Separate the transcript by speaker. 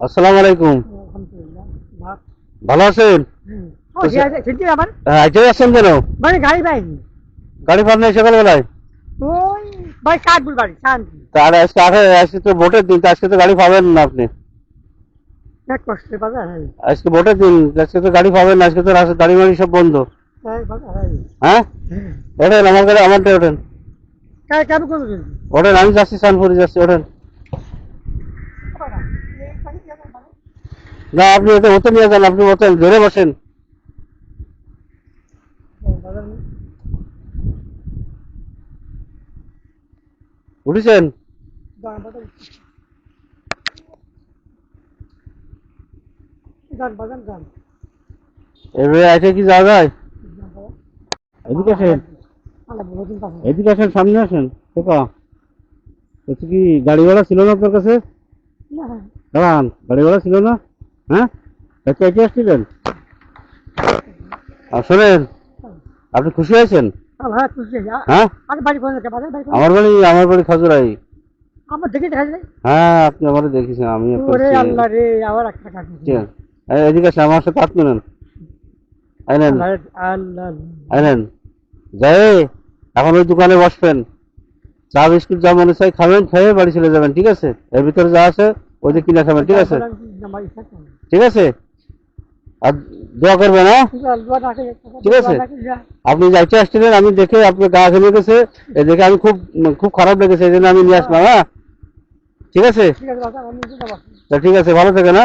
Speaker 1: আসসালামু আলাইকুম। ভালো আছেন?
Speaker 2: হুম। ও সে আছে চিনতে আবার?
Speaker 1: হ্যাঁ কেন?
Speaker 2: মানে গাড়ি পাইনি
Speaker 1: গাড়ি পান নাই সকালবেলায়?
Speaker 2: ওই ভাই কাঠপুর বাড়ি শান্তি।
Speaker 1: তার আজকে তো ভোটের দিন আজকে তো গাড়ি পাবেন না আপনি?
Speaker 2: হ্যাঁ।
Speaker 1: আজকে ভোটের দিন আজকে তো গাড়ি পাবেন না আজকে তো রাস্তা গাড়ি মাড়ি সব বন্ধ।
Speaker 2: হ্যাঁ।
Speaker 1: হ্যাঁ? ওঠেন আমার গাড়ি আমারটা ওঠেন আমি যাচ্ছি সানপুরে যাচ্ছি ওঠেন। না, আপনি ওতে ওতে নিয়ে যান, আপনি ওতে ধরে বসেন। উঠেছেন? এবারে কি সামনে আসেন। বলছি কি গাড়ি ভাড়া ছিল না আপনার কাছে? দাঁড়ান গাড়ি ভাড়া ছিল না? হ্যাঁ? এটি আসছিলেন শোনেন আপনি খুশি হয়েছেন
Speaker 2: হ্যাঁ
Speaker 1: হ্যাঁ
Speaker 2: কোন
Speaker 1: আমার বাড়ি আমার বাড়ি খাজুরাই।
Speaker 2: আমার দেখে দেখা
Speaker 1: হ্যাঁ আপনি আমার দেখেছেন আমি এদিকে আসেন আমার সাথে হাত নেন। আইনেন আইনেন যাই এখন ওই দোকানে বসবেন। চা বিস্কুট যা মনে চাই খাবেন খেয়ে বাড়ি চলে যাবেন ঠিক আছে? এর ভিতরে যা আছে ওই যে কিনে খাবেন ঠিক আছে
Speaker 2: আমার ইচ্ছা করে
Speaker 1: ঠিক আছে আর দোয়া করবেন হ্যাঁ ঠিক আছে। আপনি যাইতে আসছিলেন আমি দেখে আপনার গা ঘেমে গেছে এ দেখে আমি খুব খুব খারাপ লেগেছে এই জন্য আমি নিয়ে আসলাম হ্যাঁ ঠিক আছে
Speaker 2: ঠিক আছে বাবা, আমি বুঝতে পারছি।
Speaker 1: তা ঠিক আছে ভালো থাকে না